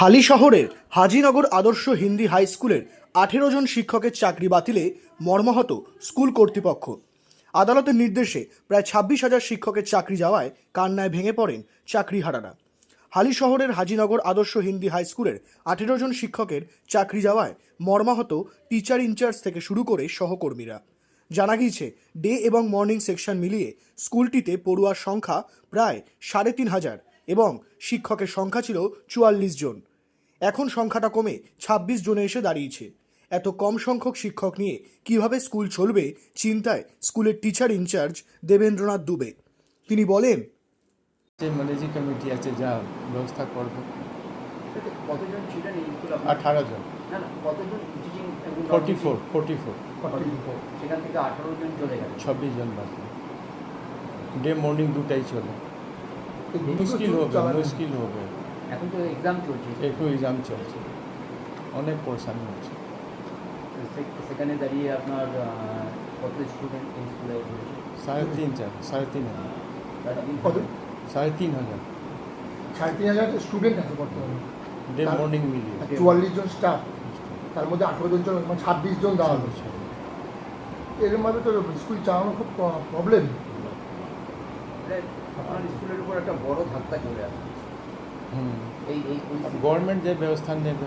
হালি শহরের হাজিনগর আদর্শ হিন্দি হাই স্কুলের আঠেরো জন শিক্ষকের চাকরি বাতিলে মর্মাহত স্কুল কর্তৃপক্ষ। আদালতের নির্দেশে প্রায় ছাব্বিশ হাজার শিক্ষকের চাকরি যাওয়ায় কান্নায় ভেঙে পড়েন চাকরিহারারা। হালি শহরের হাজিনগর আদর্শ হিন্দি হাই স্কুলের আঠেরো জন শিক্ষকের চাকরি যাওয়ায় মর্মাহত টিচার ইনচার্জ থেকে শুরু করে সহকর্মীরা। জানা গিয়েছে, ডে এবং মর্নিং সেকশন মিলিয়ে স্কুলটিতে পড়ুয়ার সংখ্যা প্রায় সাড়ে তিন হাজার। এবং শিক্ষকের সংখ্যা ছিল চুয়াল্লিশ জন। এখন সংখ্যাটা কমে ছাব্বিশ জনে এসে দাঁড়িয়েছে। এত কম সংখ্যক শিক্ষক নিয়ে কীভাবে স্কুল চলবে চিন্তায় স্কুলের টিচার ইনচার্জ দেবেন্দ্রনাথ দুবে। তিনি বলেন যে ম্যানেজিং কমিটি আছে যা ব্যবস্থা করবে? আঠারো জন। না না কতজন teaching forty four forty four সেখান থেকে আঠারো জন চলে গেল ছাব্বিশ জন বাকি ডে মর্নিং দুটাই চলে। মুশকিল হবে মুশকিল হবে। এখন তো এক্সাম চলছে। একটু এক্সাম চলছে। অনেক পরেশানি হচ্ছে। সেখানে দাঁড়িয়ে আপনার কত স্টুডেন্ট এই স্কুলে সাড়ে তিন চার সাড়ে তিন হাজার। কত? সাড়ে তিন হাজার। সাড়ে তিন হাজার স্টুডেন্ট আছে বর্তমানে। ডে মর্নিং মিলিয়ে চুয়াল্লিশ জন স্টাফ তার মধ্যে আঠেরো জন জন মানে ছাব্বিশ জন দেওয়া হলো এর মধ্যে তো স্কুল চালানো খুব প্রবলেম আপনার স্কুলের উপর একটা বড় ধাক্কা চলে আসে। হুম। এই এই গভর্নমেন্ট যে ব্যবস্থা নেবে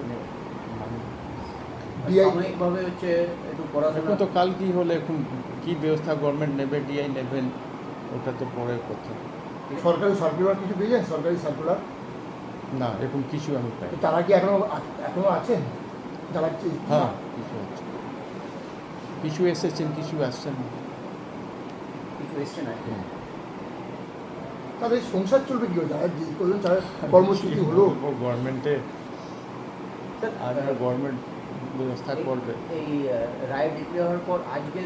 DI সাময়িকভাবে হচ্ছে একটু পড়াশোনা। তো কাল কি হলে এখন কি ব্যবস্থা গভর্নমেন্ট নেবে ডিআই নেবেন ওটা তো পরের কথা। সরকারি সার্কুলার কিছু পেয়েছেন? সরকারি সার্কুলার না এখন কিছু আমি পাই তারা কি এখনও এখনও আছেন? যারা হ্যাঁ কিছু আছে। কিছু এসেছেন কিছু আসছেন। কিছু এসছে না? তাদের সংসার চলবে কি করে? যারা যে যারা কর্মসূচি হলো। গভর্নমেন্টে গভর্নমেন্ট ব্যবস্থা করবে। এই রায় ডিক্লেয়ার হওয়ার পর আজকে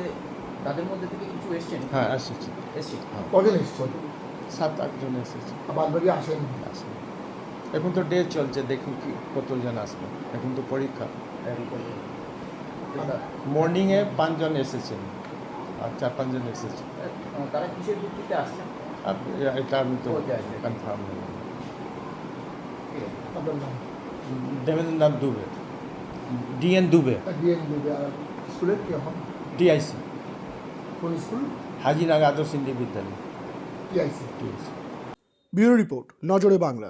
তাদের মধ্যে থেকে কিছু এসছেন? হ্যাঁ এসেছে। এসছে? হ্যাঁ। কজন এসছে? সাত আটজন এসেছে। বাদ বাকি আসেন? আসে এখন তো ডে চলছে দেখুন কি কতজন আসবে। এখন তো পরীক্ষা। মর্নিংয়ে পাঁচজন এসেছেন। আর চার পাঁচজন এসেছে। তারা কিসের ভিত্তিতে আসছেন? এটা আমি তো ও, যায়, যায়। কনফার্ম ঠিক আছে। আপনার নাম দেবেন্দ্রনাথ দুবে ডিএন দুবে ডিএন দেবে আর স্কুলের কি এখন ডিআইসি কোন স্কুল হাজিনাগা আদর্শ হিন্দি বিদ্যালয় ডিআইসি ডিআইসি ব্যুরো রিপোর্ট নজরে বাংলা